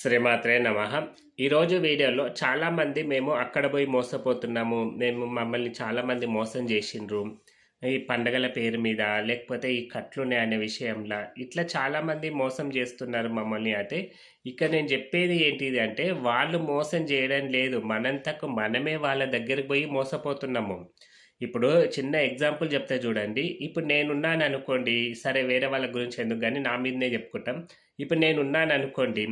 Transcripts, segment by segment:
శ్రీమాత్రే నమ. ఈరోజు వీడియోలో చాలామంది మేము అక్కడ పోయి మోసపోతున్నాము. మేము మమ్మల్ని చాలామంది మోసం చేసిండ్రు. ఈ పండగల పేరు మీద లేకపోతే ఈ కట్లునే అనే విషయంలో ఇట్లా చాలామంది మోసం చేస్తున్నారు మమ్మల్ని అంటే. ఇక్కడ నేను చెప్పేది ఏంటిది అంటే వాళ్ళు మోసం చేయడం లేదు. మనంతకు మనమే వాళ్ళ దగ్గరికి పోయి మోసపోతున్నాము. ఇప్పుడు చిన్న ఎగ్జాంపుల్ చెప్తే చూడండి. ఇప్పుడు నేనున్నాను అనుకోండి సరే వేరే వాళ్ళ గురించి ఎందుకు? కానీ నా మీదనే చెప్పుకుంటాం. ఇప్పుడు నేనున్నాను అనుకోండి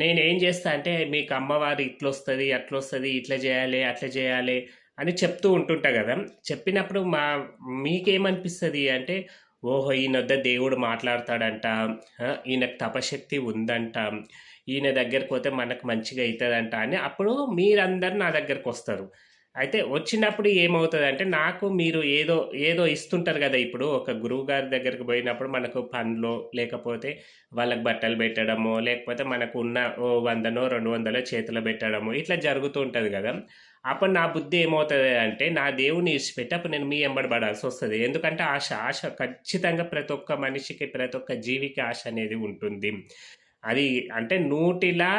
నేను ఏం చేస్తా అంటే మీకు అమ్మవారు ఇట్లా వస్తుంది అట్లా వస్తుంది ఇట్లా చేయాలి అట్లా చేయాలి అని చెప్తూ ఉంటుంటా కదా. చెప్పినప్పుడు మా మీకేమనిపిస్తుంది అంటే ఓహో ఈయన వద్ద దేవుడు మాట్లాడతాడంట ఈయనకు తపశక్తి ఉందంట ఈయన దగ్గరికి పోతే మనకు మంచిగా అవుతుందంట అని అప్పుడు మీరందరు నా దగ్గరకు వస్తారు. అయితే వచ్చినప్పుడు ఏమవుతుంది అంటే నాకు మీరు ఏదో ఏదో ఇస్తుంటారు కదా ఇప్పుడు ఒక గురువు గారి దగ్గరికి పోయినప్పుడు మనకు పండ్లు లేకపోతే వాళ్ళకి బట్టలు పెట్టడము లేకపోతే మనకు ఉన్న ఓ వందనో రెండు వందలో చేతిలో పెట్టడము ఇట్లా జరుగుతూ ఉంటుంది కదా. అప్పుడు నా బుద్ధి ఏమవుతుంది అంటే నా దేవుని ఇచ్చిపెట్టి అప్పుడు నేను మీ ఎంబడి పడాల్సి వస్తుంది. ఎందుకంటే ఆశ ఆశ ఖచ్చితంగా ప్రతి ఒక్క మనిషికి ప్రతి ఒక్క జీవికి ఆశ అనేది ఉంటుంది. అది అంటే నూటిలా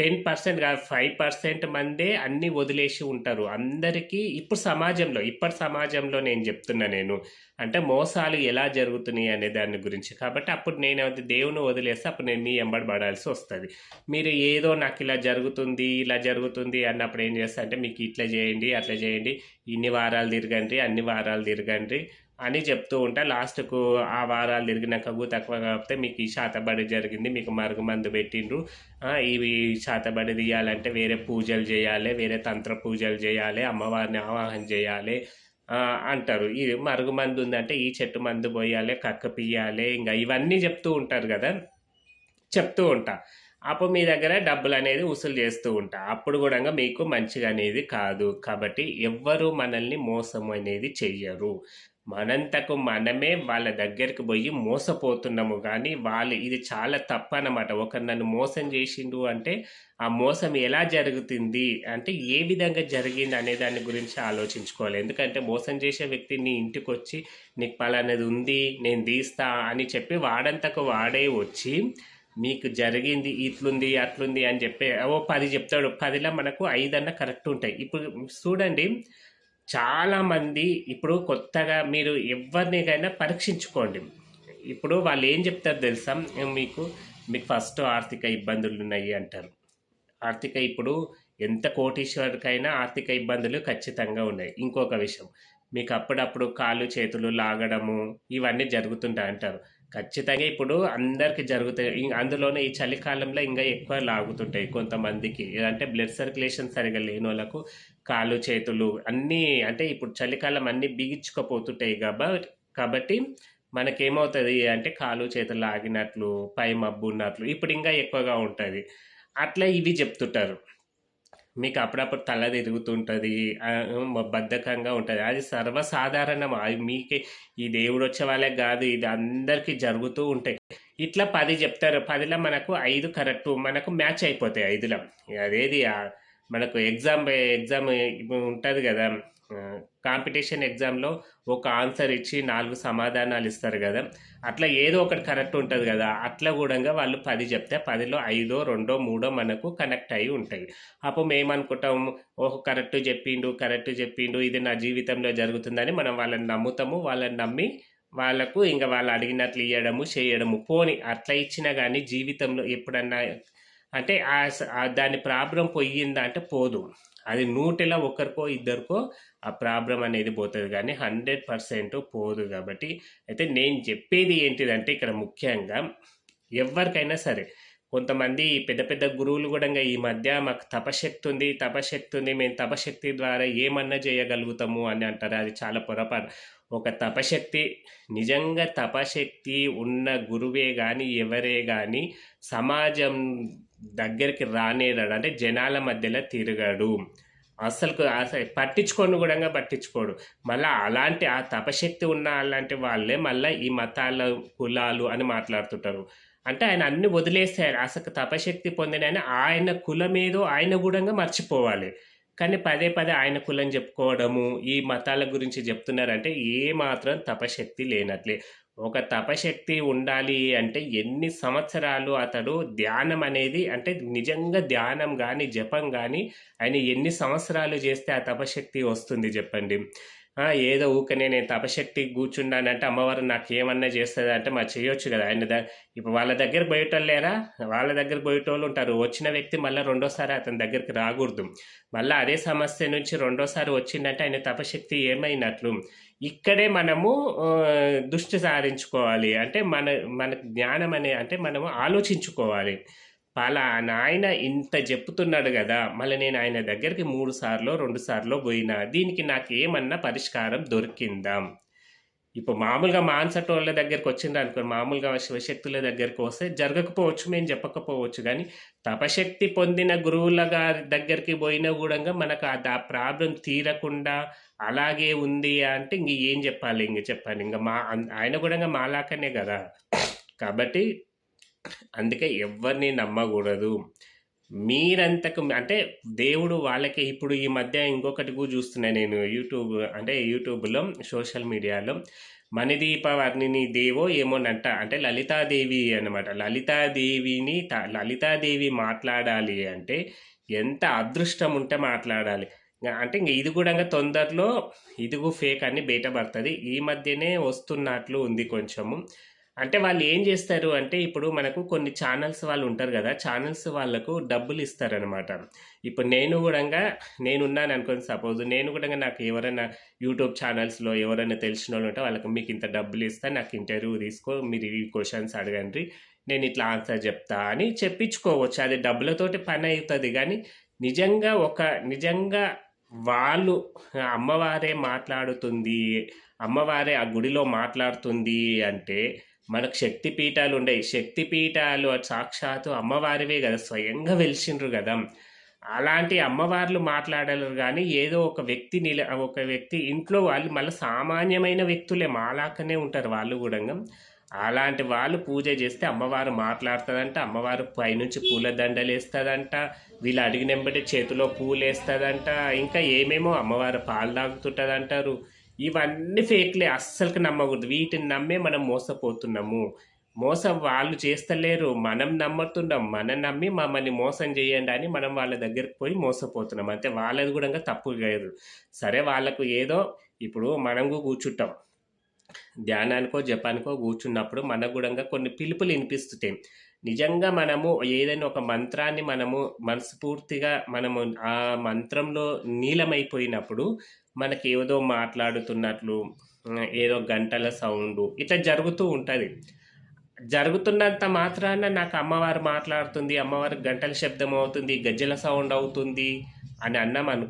టెన్ పర్సెంట్ కాదు ఫైవ్ పర్సెంట్ మందే అన్ని వదిలేసి ఉంటారు. అందరికీ ఇప్పుడు సమాజంలో ఇప్పటి సమాజంలో నేను చెప్తున్నా నేను. అంటే మోసాలు ఎలా జరుగుతున్నాయి అనే దాని గురించి. కాబట్టి అప్పుడు నేను అది దేవుని వదిలేస్తే అప్పుడు నేను మీ ఎంబడి పడాల్సి వస్తుంది. మీరు ఏదో నాకు ఇలా జరుగుతుంది ఇలా జరుగుతుంది అన్నప్పుడు ఏం చేస్తా అంటే మీకు ఇట్లా చేయండి అట్లా చేయండి ఇన్ని వారాలు తిరగండి అన్ని వారాలు తిరగండి అని చెప్తూ ఉంటా. లాస్ట్కు ఆ వారాలు తిరిగినాక తక్కువ కాకపోతే మీకు ఈ శాతబడి జరిగింది మీకు మరుగు మందు పెట్టిండ్రు. ఇవి శాతబడి తీయాలంటే వేరే పూజలు చేయాలి వేరే తంత్ర పూజలు చేయాలి అమ్మవారిని ఆవాహన చేయాలి అంటారు. ఈ మరుగు మందు ఉందంటే ఈ చెట్టు మందు పోయాలి కక్క పియ్యాలి ఇంకా ఇవన్నీ చెప్తూ ఉంటారు కదా. చెప్తూ ఉంటా. అప్పుడు మీ దగ్గర డబ్బులు అనేది వసూలు చేస్తూ ఉంటా. అప్పుడు కూడా మీకు మంచిగా అనేది కాదు. కాబట్టి ఎవ్వరు మనల్ని మోసం అనేది చెయ్యరు. మనంతకు మనమే వాళ్ళ దగ్గరికి పోయి మోసపోతున్నాము. కానీ వాళ్ళు ఇది చాలా తప్పు అనమాట ఒకరు నన్ను మోసం చేసిండు అంటే ఆ మోసం ఎలా జరుగుతుంది? అంటే ఏ విధంగా జరిగింది అనే దాని గురించి ఆలోచించుకోవాలి. ఎందుకంటే మోసం చేసే వ్యక్తి నీ ఇంటికి వచ్చి నీకు పలానది ఉంది నేను తీస్తా అని చెప్పి వాడంతకు వాడే వచ్చి మీకు జరిగింది ఇట్లుంది అట్లుంది అని చెప్పి ఓ పది చెప్తాడు. పదిలో మనకు ఐదన్న కరెక్ట్ ఉంటాయి. ఇప్పుడు చూడండి చాలామంది ఇప్పుడు కొత్తగా మీరు ఎవరినికైనా పరీక్షించుకోండి. ఇప్పుడు వాళ్ళు ఏం చెప్తారు తెలుసా? మీకు మీకు ఫస్ట్ ఆర్థిక ఇబ్బందులు ఉన్నాయి అంటారు. ఆర్థిక ఇప్పుడు ఎంత కోటీశ్వరికైనా ఆర్థిక ఇబ్బందులు ఖచ్చితంగా ఉన్నాయి. ఇంకొక విషయం మీకు అప్పుడప్పుడు కాళ్ళు చేతులు లాగడము ఇవన్నీ జరుగుతుంటాయి అంటారు. ఖచ్చితంగా ఇప్పుడు అందరికి జరుగుతాయి. అందులోనే ఈ చలికాలంలో ఇంకా ఎక్కువ లాగుతుంటాయి కొంతమందికి. అంటే బ్లడ్ సర్క్యులేషన్ సరిగా లేని వాళ్ళకు కాళ్ళు చేతులు అన్నీ అంటే ఇప్పుడు చలికాలం అన్నీ బిగించుకపోతుంటాయి కాబట్టి కాబట్టి మనకేమవుతుంది అంటే కాళ్ళు చేతులు ఆగినట్లు పై మబ్బు ఉన్నట్లు ఇప్పుడు ఇంకా ఎక్కువగా ఉంటుంది. అట్లా ఇవి చెప్తుంటారు. మీకు అప్పుడప్పుడు తల తిరుగుతుంటుంది బద్ధకంగా ఉంటుంది. అది సర్వసాధారణం. అది మీకే ఈ దేవుడు వచ్చే వాళ్ళకి కాదు ఇది అందరికీ జరుగుతూ ఉంటాయి. ఇట్లా పది చెప్తారు. పదిలో మనకు ఐదు కరెక్ట్ మనకు మ్యాచ్ అయిపోతాయి ఐదులో. అదేది మనకు ఎగ్జామ్ ఎగ్జామ్ ఉంటుంది కదా. కాంపిటీషన్ ఎగ్జామ్లో ఒక ఆన్సర్ ఇచ్చి నాలుగు సమాధానాలు ఇస్తారు కదా. అట్లా ఏదో ఒకటి కరెక్ట్ ఉంటుంది కదా. అట్లా కూడా వాళ్ళు పది చెప్తే పదిలో ఐదో రెండో మూడో మనకు కనెక్ట్ అయి ఉంటాయి. అప్పుడు మేమనుకుంటాం ఓ కరెక్ట్ చెప్పిండు కరెక్ట్ చెప్పిండు ఇది నా జీవితంలో జరుగుతుందని మనం వాళ్ళని నమ్ముతాము. వాళ్ళని నమ్మి వాళ్ళకు ఇంకా వాళ్ళు అడిగినట్లు ఇవ్వడము చేయడము పోని అట్లా ఇచ్చినా కానీ జీవితంలో ఎప్పుడన్నా అంటే దాని ప్రాబ్లం పోయిందా అంటే పోదు. అది నూటిలో ఒకరికో ఇద్దరికో ఆ ప్రాబ్లం అనేది పోతుంది కానీ హండ్రెడ్ పర్సెంట్ పోదు కాబట్టి అయితే నేను చెప్పేది ఏంటిదంటే ఇక్కడ ముఖ్యంగా ఎవరికైనా సరే కొంతమంది పెద్ద పెద్ద గురువులు కూడా ఈ మధ్య మాకు తపశక్తి ఉంది తపశక్తి ఉంది మేము తపశక్తి ద్వారా ఏమన్నా చేయగలుగుతాము అని అంటారు. అది చాలా పొరపాటు. ఒక తపశక్తి నిజంగా తపశక్తి ఉన్న గురువే కానీ ఎవరే కానీ సమాజం దగ్గరికి రానేరాడు. అంటే జనాల మధ్యలో తిరగడు. అసలు అసలు పట్టించుకొని కూడా పట్టించుకోడు. మళ్ళీ అలాంటి ఆ తపశక్తి ఉన్న అలాంటి వాళ్ళే మళ్ళీ ఈ మతాల కులాలు అని మాట్లాడుతుంటారు. అంటే ఆయన అన్ని వదిలేస్తాయి అసలు తపశక్తి పొందిన ఆయన ఆయన కులం ఏదో ఆయన కూడా మర్చిపోవాలి. కానీ పదే పదే ఆయన కులం చెప్పుకోవడము ఈ మతాల గురించి చెప్తున్నారంటే ఏ మాత్రం తపశక్తి లేనట్లే. ఒక తపశక్తి ఉండాలి అంటే ఎన్ని సంవత్సరాలు అతడు ధ్యానం అనేది అంటే నిజంగా ధ్యానం కానీ జపం కానీ ఆయన ఎన్ని సంవత్సరాలు చేస్తే ఆ తపశక్తి వస్తుంది చెప్పండి. ఏదో ఊకనే నేను తపశక్తి కూర్చున్నానంటే అమ్మవారు నాకు ఏమన్నా చేస్తుంది అంటే మరి చేయొచ్చు కదా. ఆయన ద ఇప్పుడు వాళ్ళ దగ్గర పోయేటోళ్ళు లేరా? వాళ్ళ దగ్గర పోయేటోళ్ళు ఉంటారు. వచ్చిన వ్యక్తి మళ్ళీ రెండోసారి అతని దగ్గరికి రాకూడదు. మళ్ళీ అదే సమస్య నుంచి రెండోసారి వచ్చిందంటే ఆయన తపశక్తి ఏమైనట్లు? ఇక్కడే మనము దృష్టి సారించుకోవాలి. అంటే మన మన జ్ఞానం అనే అంటే మనము ఆలోచించుకోవాలి. పలానా ఆయన ఇంత చెప్తున్నాడు కదా మళ్ళీ నేను ఆయన దగ్గరికి మూడు సార్లు రెండు సార్లు పోయినా దీనికి నాకు ఏమన్నా పరిష్కారం దొరికిందా? ఇప్పుడు మామూలుగా మాన్సటోళ్ళ దగ్గరికి వచ్చింది అనుకో మామూలుగా శివశక్తుల దగ్గరికి వస్తే జరగకపోవచ్చు మేము చెప్పకపోవచ్చు కానీ తపశక్తి పొందిన గురువుల గారి దగ్గరికి పోయినా కూడా మనకు ఆ దా ప్రాబ్లం తీరకుండా అలాగే ఉంది అంటే ఇంక ఏం చెప్పాలి? ఇంక చెప్పాలి. ఇంకా మా ఆయన కూడా మాలాకనే కదా. కాబట్టి అందుకే ఎవరిని నమ్మకూడదు. మీరంతకు అంటే దేవుడు వాళ్ళకి ఇప్పుడు ఈ మధ్య ఇంకొకటి కూడా చూస్తున్నా నేను యూట్యూబ్ అంటే యూట్యూబ్లో సోషల్ మీడియాలో. మణిదీప వర్ణిని దేవో ఏమోనంట అంటే లలితాదేవి అన్నమాట. లలితాదేవిని త- లలితాదేవి మాట్లాడాలి అంటే ఎంత అదృష్టం ఉంటే మాట్లాడాలి. అంటే ఇంక ఇది కూడా ఇంకా తొందరలో ఇదిగు ఫేక్ అని బయటపడుతుంది. ఈ మధ్యనే వస్తున్నట్లు ఉంది కొంచెము. అంటే వాళ్ళు ఏం చేస్తారు అంటే ఇప్పుడు మనకు కొన్ని ఛానల్స్ వాళ్ళు ఉంటారు కదా ఛానల్స్ వాళ్ళకు డబ్బులు ఇస్తారనమాట ఇప్పుడు నేను కూడా నేనున్నాను అనుకోండి సపోజ్ నేను కూడా నాకు ఎవరైనా యూట్యూబ్ ఛానల్స్లో ఎవరైనా తెలిసిన వాళ్ళు ఉంటే వాళ్ళకి మీకు ఇంత డబ్బులు ఇస్తా నాకు ఇంటర్వ్యూ తీసుకో మీరు ఈ క్వశ్చన్స్ అడగండి నేను ఇట్లా ఆన్సర్ చెప్తా అని చెప్పించుకోవచ్చు. అది డబ్బులతోటి పని అవుతుంది కానీ నిజంగా ఒక నిజంగా వాళ్ళు అమ్మవారే మాట్లాడుతుంది అమ్మవారే ఆ గుడిలో మాట్లాడుతుంది అంటే మనకు శక్తి పీఠాలు ఉండేవి. శక్తి పీఠాలు సాక్షాత్తు అమ్మవారివే కదా స్వయంగా వెలిసిండ్రు కదా. అలాంటి అమ్మవార్లు మాట్లాడలేరు కానీ ఏదో ఒక వ్యక్తి నిల ఒక వ్యక్తి ఇంట్లో వాళ్ళు మళ్ళీ సామాన్యమైన వ్యక్తులే మాలాకనే ఉంటారు వాళ్ళు కూడా అలాంటి వాళ్ళు పూజ చేస్తే అమ్మవారు మాట్లాడుతుందంట అమ్మవారు పైనుంచి పూల దండలు వేస్తుందంట వీళ్ళు అడిగినంబటి చేతిలో పూలు వేస్తుందంట ఇంకా ఏమేమో అమ్మవారు పాలు తాగుతుంటుంది అంటారు ఇవన్నీ ఫేక్లే అస్సలకి నమ్మకూడదు. వీటిని నమ్మే మనం మోసపోతున్నాము. మోసం వాళ్ళు చేస్తలేరు. మనం నమ్ముతున్నాం. మనం నమ్మి మమ్మల్ని మోసం చేయండి అని మనం వాళ్ళ దగ్గరికి పోయి మోసపోతున్నాం. అంతే వాళ్ళది కూడా తప్పు లేదు సరే వాళ్ళకు ఏదో ఇప్పుడు మనం కూర్చుంటాం. ధ్యానానికో జపానికో కూర్చున్నప్పుడు మనకు కూడా కొన్ని పిలుపులు వినిపిస్తుంటాయి. నిజంగా మనము ఏదైనా ఒక మంత్రాన్ని మనము మనస్ఫూర్తిగా మనము ఆ మంత్రంలో నీలమైపోయినప్పుడు మనకి ఏదో మాట్లాడుతున్నట్లు ఏదో గంటల సౌండ్ ఇట్లా జరుగుతూ ఉంటుంది. జరుగుతున్నంత మాత్రాన నాకు అమ్మవారు మాట్లాడుతుంది అమ్మవారి గంటల శబ్దం అవుతుంది గజ్జల సౌండ్ అవుతుంది అని అన్నాం అను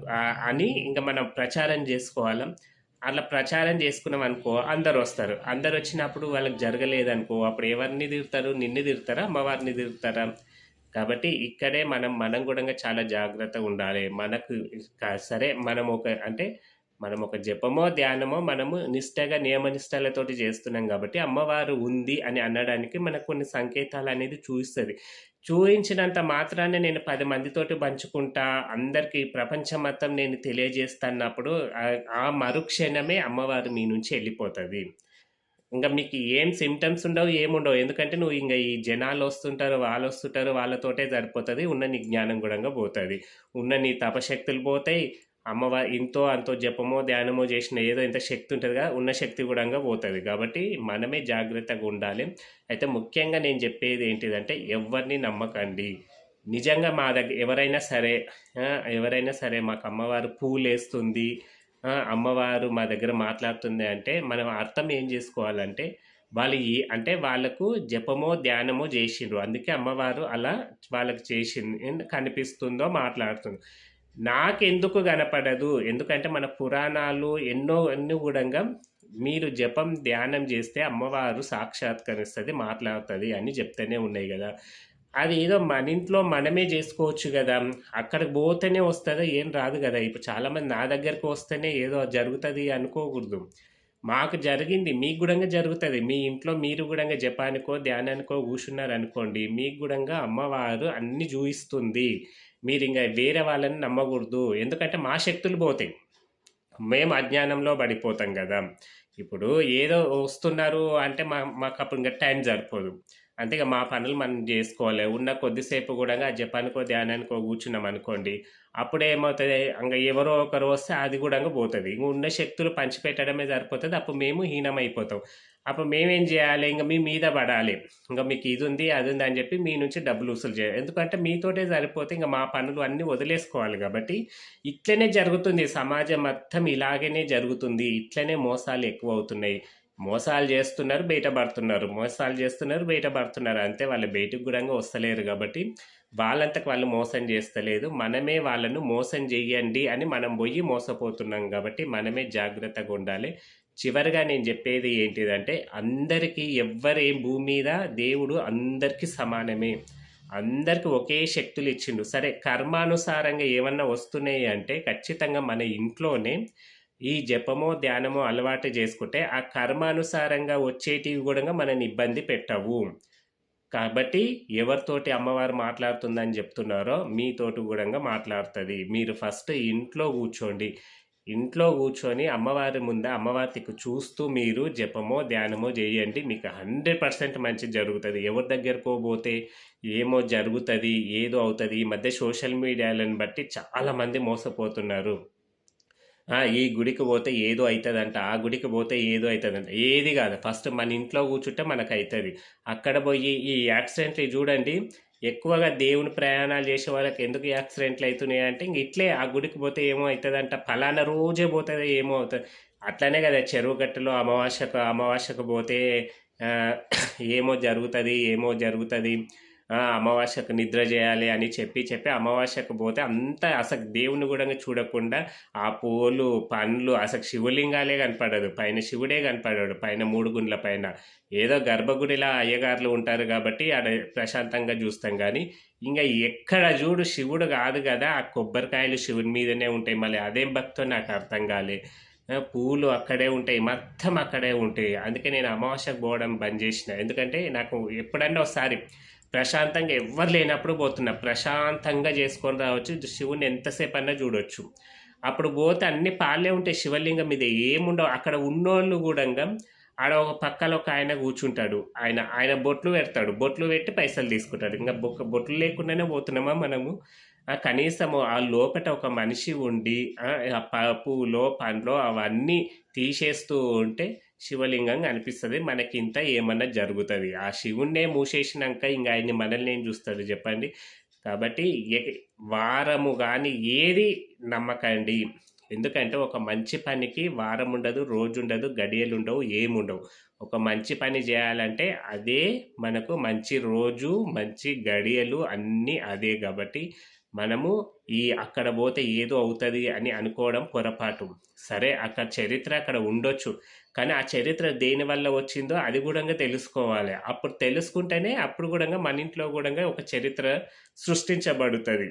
అని ఇంకా మనం ప్రచారం చేసుకోవాలి? అట్లా ప్రచారం చేసుకున్నాం అనుకో అందరు వస్తారు. అందరు వచ్చినప్పుడు వాళ్ళకి జరగలేదనుకో అప్పుడు ఎవరిని తిరుగుతారు నిన్ను తిరుగుతారా అమ్మవారిని తిరుగుతారా కాబట్టి ఇక్కడే మనం మనం కూడా చాలా జాగ్రత్తగా ఉండాలి మనకు సరే మనం ఒక అంటే మనం ఒక జపమో ధ్యానమో మనము నిష్టగా నియమనిష్టలతోటి చేస్తున్నాం కాబట్టి అమ్మవారు ఉంది అని అనడానికి మనకు కొన్ని సంకేతాలు అనేది చూపిస్తుంది చూపించినంత మాత్రాన్ని నేను పది మందితోటి పంచుకుంటా అందరికీ ప్రపంచం మొత్తం నేను తెలియజేస్తున్నప్పుడు ఆ మరుక్షణమే అమ్మవారు మీ నుంచి వెళ్ళిపోతుంది. ఇంకా మీకు ఏం సిమ్టమ్స్ ఉండవు ఏముండవు ఎందుకంటే నువ్వు ఇంకా ఈ జనాలు వస్తుంటారు వాళ్ళు వస్తుంటారు వాళ్ళతోటే సరిపోతుంది. ఉన్న నీ జ్ఞానం కూడా పోతుంది. ఉన్న నీ తపశక్తులు పోతాయి. అమ్మవారి ఇంతో అంతో జపమో ధ్యానమో చేసిన ఏదో ఇంత శక్తి ఉంటుంది కదా ఉన్న శక్తి కూడా పోతుంది. కాబట్టి మనమే జాగ్రత్తగా ఉండాలి. అయితే ముఖ్యంగా నేను చెప్పేది ఏంటిదంటే ఎవరిని నమ్మకండి. నిజంగా మా దగ్గర ఎవరైనా సరే ఎవరైనా సరే మాకు అమ్మవారు పూలు వేస్తుంది అమ్మవారు మా దగ్గర మాట్లాడుతుంది అంటే మనం అర్థం ఏం చేసుకోవాలంటే వాళ్ళు ఈ అంటే వాళ్ళకు జపమో ధ్యానమో చేసిండ్రు. అందుకే అమ్మవారు అలా వాళ్ళకి చేసింది కనిపిస్తుందో మాట్లాడుతుంది. నాకెందుకు కనపడదు? ఎందుకంటే మన పురాణాలు ఎన్నో ఎన్నో కూడా మీరు జపం ధ్యానం చేస్తే అమ్మవారు సాక్షాత్కరిస్తుంది మాట్లాడుతుంది అని చెప్తూనే ఉన్నాయి కదా. అది ఏదో మన ఇంట్లో మనమే చేసుకోవచ్చు కదా. అక్కడికి పోతేనే వస్తుందా ఏం రాదు కదా. ఇప్పుడు చాలామంది నా దగ్గరకు వస్తేనే ఏదో జరుగుతుంది అనుకోకూడదు. మాకు జరిగింది మీకు కూడా జరుగుతుంది. మీ ఇంట్లో మీరు కూడా జపానికో ధ్యానానికో కూర్చున్నారు అనుకోండి మీకు కూడా అమ్మవారు అన్ని చూపిస్తుంది మీరు ఇంకా వేరే వాళ్ళని నమ్మకూడదు. ఎందుకంటే మా శక్తులు పోతాయి. మేము అజ్ఞానంలో పడిపోతాం కదా. ఇప్పుడు ఏదో వస్తున్నారు అంటే మా మాకు అప్పుడు ఇంకా టైం సరిపోదు. అంతే ఇక మా పనులు మనం చేసుకోవాలి. ఉన్న కొద్దిసేపు కూడా ఆ జపానికో ధ్యానానికో కూర్చున్నాం అనుకోండి అప్పుడు ఏమవుతుంది? ఇంకా ఎవరో ఒకరు వస్తే అది కూడా పోతుంది. ఇంక ఉన్న శక్తులు పంచిపెట్టడమే సరిపోతుంది. అప్పుడు మేము హీనమైపోతాం. అప్పుడు మేమేం చేయాలి? ఇంకా మీ మీద పడాలి. ఇంకా మీకు ఇది ఉంది అది ఉంది అని చెప్పి మీ నుంచి డబ్బులు వసూలు చేయాలి. ఎందుకంటే మీతోటే సరిపోతే ఇంకా మా పనులు అన్నీ వదిలేసుకోవాలి కాబట్టి ఇట్లనే జరుగుతుంది. సమాజం మొత్తం ఇలాగనే జరుగుతుంది. ఇట్లనే మోసాలు ఎక్కువ అవుతున్నాయి. మోసాలు చేస్తున్నారు బయటపడుతున్నారు. మోసాలు చేస్తున్నారు బయటపడుతున్నారు. అంతే వాళ్ళు బయటకు కూడా వస్తలేరు కాబట్టి వాళ్ళంతకు వాళ్ళు మోసం చేస్తలేదు. మనమే వాళ్ళను మోసం చెయ్యండి అని మనం పోయి మోసపోతున్నాం కాబట్టి మనమే జాగ్రత్తగా ఉండాలి. చివరిగా నేను చెప్పేది ఏంటిదంటే అందరికీ ఎవ్వరే భూమి మీద దేవుడు అందరికీ సమానమే. అందరికి ఒకే శక్తులు ఇచ్చిండు. సరే కర్మానుసారంగా ఏమన్నా వస్తున్నాయి అంటే ఖచ్చితంగా మన ఇంట్లోనే ఈ జపమో ధ్యానమో అలవాటు చేసుకుంటే ఆ కర్మానుసారంగా వచ్చేటివి కూడా మనని ఇబ్బంది పెట్టవు. కాబట్టి ఎవరితోటి అమ్మవారు మాట్లాడుతుందని చెప్తున్నారో మీతోటి కూడా మాట్లాడుతుంది. మీరు ఫస్ట్ ఇంట్లో కూర్చోండి. ఇంట్లో కూర్చొని అమ్మవారి ముందే అమ్మవారికి చూస్తూ మీరు జపమో ధ్యానమో చేయండి. మీకు హండ్రెడ్ పర్సెంట్ మంచి జరుగుతుంది. ఎవరి దగ్గరకో పోతే ఏమో జరుగుతుంది ఏదో అవుతుంది. ఈ మధ్య సోషల్ మీడియాలను బట్టి చాలామంది మోసపోతున్నారు. ఈ గుడికి పోతే ఏదో అవుతుందంట ఆ గుడికి పోతే ఏదో అవుతుందంట ఏది కాదు. ఫస్ట్ మన ఇంట్లో కూర్చుంటే మనకైతది. అక్కడ పోయి ఈ యాక్సిడెంట్లు చూడండి. ఎక్కువగా దేవుని ప్రయాణాలు చేసే వాళ్ళకి ఎందుకు యాక్సిడెంట్లు అవుతున్నాయి ఇంక ఇట్లే ఆ గుడికి పోతే ఏమో అవుతుందంట ఫలానా రోజే పోతుంది ఏమో అవుతుంది అట్లనే కదా చెరువు గట్టలో అమావాస్యకు అమావాస్యకు పోతే ఏమో జరుగుతుంది ఏమో జరుగుతుంది అమావాస్యకు నిద్ర చేయాలి అని చెప్పి, చెప్పి అమావాస్యకు పోతే అంతా అసలు దేవుని కూడా చూడకుండా ఆ పూలు, పండ్లు అసలు శివలింగాలే కనపడదు. పైన శివుడే కనపడాడు పైన మూడు గుండ్ల పైన. ఏదో గర్భగుడిలా అయ్యగారులు ఉంటారు కాబట్టి ఆడ ప్రశాంతంగా చూస్తాం కానీ ఇంకా ఎక్కడ చూడు శివుడు కాదు కదా! ఆ కొబ్బరికాయలు శివుని మీదనే ఉంటాయి. మళ్ళీ అదేం భక్తో నాకు అర్థం కాలే. పూలు అక్కడే ఉంటాయి. మొత్తం అక్కడే ఉంటాయి. అందుకే నేను అమావాస్యకు పోవడం బంద్ చేసిన. ఎందుకంటే నాకు ఎప్పుడన్నా ఒకసారి ప్రశాంతంగా ఎవ్వరు లేనప్పుడు పోతున్నా. ప్రశాంతంగా చేసుకొని రావచ్చు. శివుని ఎంతసేపు అన్నా చూడొచ్చు. అప్పుడు పోతే అన్ని పాలే ఉంటాయి. శివలింగం మీద ఏముండవు. అక్కడ ఉన్నోళ్ళు కూడా ఆడ ఒక పక్కలో ఒక ఆయన కూర్చుంటాడు. ఆయన ఆయన బొట్లు పెడతాడు. బొట్లు పెట్టి పైసలు తీసుకుంటాడు. ఇంకా బొక్క బొట్లు లేకుండానే పోతున్నామా మనము? కనీసము ఆ లోపట ఒక మనిషి ఉండి ఆహ్, పూలో, పండ్లో అవన్నీ తీసేస్తూ ఉంటే శివలింగం మనకి ఇంత ఏమన్నా జరుగుతుంది ఆ శివుణ్ణే మూసేసినాక ఇంకా ఆయన్ని మనల్ని ఏం చూస్తాడు చెప్పండి? కాబట్టి ఎ వారము కానీ ఏది నమ్మకండి. ఎందుకంటే ఒక మంచి పనికి వారం ఉండదు, రోజుండదు, గడియలుండవు, ఏముండవు. ఒక మంచి పని చేయాలంటే అదే మనకు మంచి రోజు, మంచి గడియలు అన్నీ అదే కాబట్టి మనము ఈ అక్కడ పోతే ఏదో అవుతుంది అని అనుకోవడం పొరపాటు. సరే అక్కడ చరిత్ర అక్కడ ఉండొచ్చు. కానీ ఆ చరిత్ర దేనివల్ల వచ్చిందో అది కూడా తెలుసుకోవాలి. అప్పుడు తెలుసుకుంటేనే అప్పుడు కూడా మన ఇంట్లో కూడా ఒక చరిత్ర సృష్టించబడుతుంది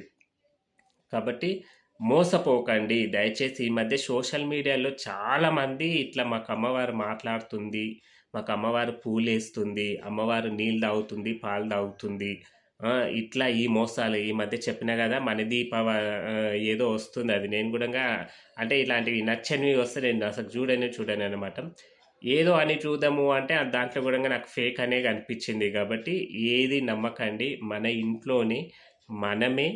కాబట్టి మోసపోకండి. దయచేసి ఈ మధ్య సోషల్ మీడియాలో చాలామంది ఇట్లా మాకు అమ్మవారు మాట్లాడుతుంది. మాకు అమ్మవారు పూలేస్తుంది. అమ్మవారు నీళ్ళు తాగుతుంది, పాలు తాగుతుంది. ఇట్లా ఈ మోసాలు ఈ మధ్య చెప్పినా కదా మన దీపావ ఏదో వస్తుంది అది నేను కూడా అంటే ఇలాంటివి నచ్చనివి వస్తే నేను అసలు చూడనే అనమాట ఏదో అని చూద్దాము అంటే దాంట్లో కూడా నాకు ఫేక్ అనే కనిపించింది కాబట్టి ఏది నమ్మకండి. మన ఇంట్లోనే మనమే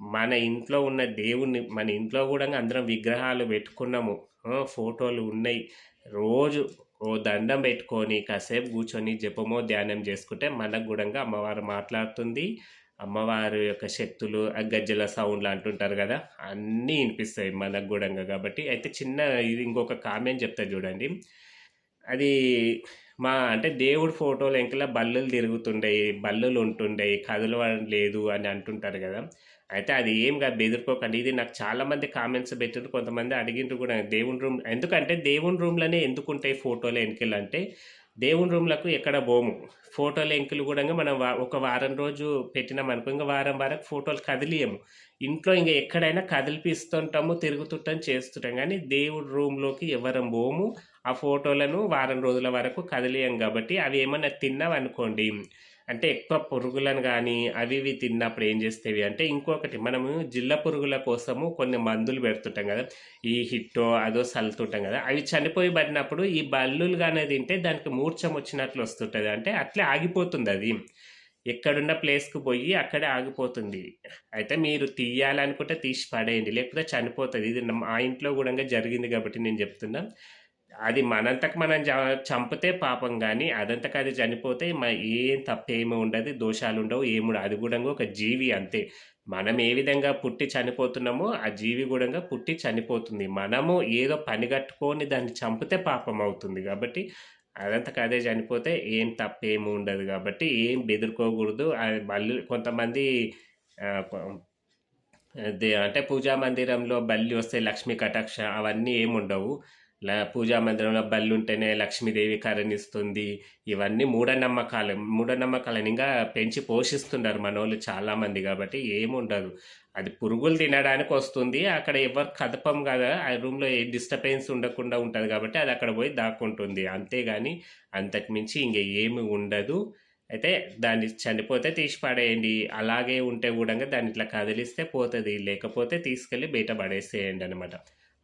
మన ఇంట్లో ఉన్న దేవుడిని మన ఇంట్లో కూడా అందరం విగ్రహాలు పెట్టుకున్నాము. ఫోటోలు ఉన్నాయి. రోజు ఓ దండం పెట్టుకొని కాసేపు కూర్చొని జపమో, ధ్యానం చేసుకుంటే మనకు గూడంగా అమ్మవారు మాట్లాడుతుంది. అమ్మవారి యొక్క శక్తులు గజ్జల గజ్జెల సౌండ్‌లు అంటుంటారు కదా అన్నీ వినిపిస్తాయి మనకు గూడంగా కాబట్టి అయితే చిన్న ఇది ఇంకొక కామెంట్ చెప్తా చూడండి. అది మా అంటే దేవుడు ఫోటోలు ఎంకల బల్లులు తిరుగుతుండేవి బల్లులు ఉంటుండేవి కదలడం లేదు అని అంటుంటారు కదా అయితే అది ఏం కాదు బెదురుకోకండి. ఇది నాకు చాలామంది కామెంట్స్ పెట్టారు కొంతమంది అడిగిండ్రు కూడా దేవుని రూమ్ ఎందుకంటే దేవుని రూమ్‌లోనే ఎందుకు ఉంటాయి ఫోటోలు ఎంకిలంటే దేవుని రూమ్‌లకు ఎక్కడ పోము. ఫోటోలు ఎంకులు కూడా మనం ఒక వారం రోజు పెట్టినామనుకో ఇంకా వారం వరకు ఫోటోలు కదిలియము. ఇంట్లో ఇంకా ఎక్కడైనా కదిలిపిస్తుంటాము, తిరుగుతుంటాం, చేస్తుంటాం కానీ దేవుడి రూమ్‌లోకి ఎవ్వరం పోము. ఆ ఫోటోలను వారం రోజుల వరకు కదిలియం కాబట్టి అవి ఏమన్నా తిన్నామనుకోండి అంటే ఎక్కువ పురుగులను కానీ అవి ఇవి తిన్నప్పుడు ఏం చేస్తేవి అంటే ఇంకొకటి మనము జిల్ల పురుగుల కోసము కొన్ని మందులు పెడుతుంటాం కదా. ఈ హిట్టో అదో చల్లుతుంటాం కదా. అవి చనిపోయి పడినప్పుడు ఈ బల్లులు కానీ తింటే దానికి మూర్ఛం వచ్చినట్లు వస్తుంటుంది. అంటే అట్లే ఆగిపోతుంది అది. ఎక్కడున్న ప్లేస్కి పోయి అక్కడే ఆగిపోతుంది. అయితే మీరు తీయాలనుకుంటే తీసి పడేయండి. లేకపోతే చనిపోతుంది. ఇది మా ఇంట్లో కూడా జరిగింది కాబట్టి నేను చెప్తున్నా. అది మనంతకు మనం చంపితే పాపం కానీ అదంతకు అది చనిపోతే మ ఏం తప్పేమి ఉండదు దోషాలు ఉండవు ఏముండవు అది కూడా ఒక జీవి అంతే. మనం ఏ విధంగా పుట్టి చనిపోతున్నామో ఆ జీవి కూడా పుట్టి చనిపోతుంది. మనము ఏదో పని కట్టుకొని దాన్ని చంపితే పాపం అవుతుంది కాబట్టి అదంతకు అదే చనిపోతే ఏం తప్పేమి ఉండదు కాబట్టి ఏం బెదురుకోకూడదు. అది మళ్ళీ కొంతమంది అంటే పూజా మందిరంలో బల్లి వస్తే లక్ష్మీ కటాక్ష అవన్నీ ఏమి ఉండవు. పూజా మందిరంలో బళ్ళు ఉంటేనే లక్ష్మీదేవి కరణిస్తుంది. ఇవన్నీ మూఢనమ్మకాలు. మూఢనమ్మకాలను ఇంకా పెంచి పోషిస్తున్నారు మనోళ్ళు చాలామంది కాబట్టి ఏముండదు. అది పురుగులు తినడానికి వస్తుంది. అక్కడ ఎవరు కదపం కదా ఆ రూమ్లో ఏ డిస్టర్బెన్స్ ఉండకుండా ఉంటుంది కాబట్టి అది అక్కడ పోయి దాక్కుంటుంది. అంతేగాని అంతకుమించి ఇంక ఏమి ఉండదు. అయితే దాన్ని చనిపోతే తీసి పడేయండి. అలాగే ఉంటే కూడా దాన్ని ఇట్లా కదిలిస్తే పోతుంది. లేకపోతే తీసుకెళ్ళి బయట పడేసేయండి అనమాట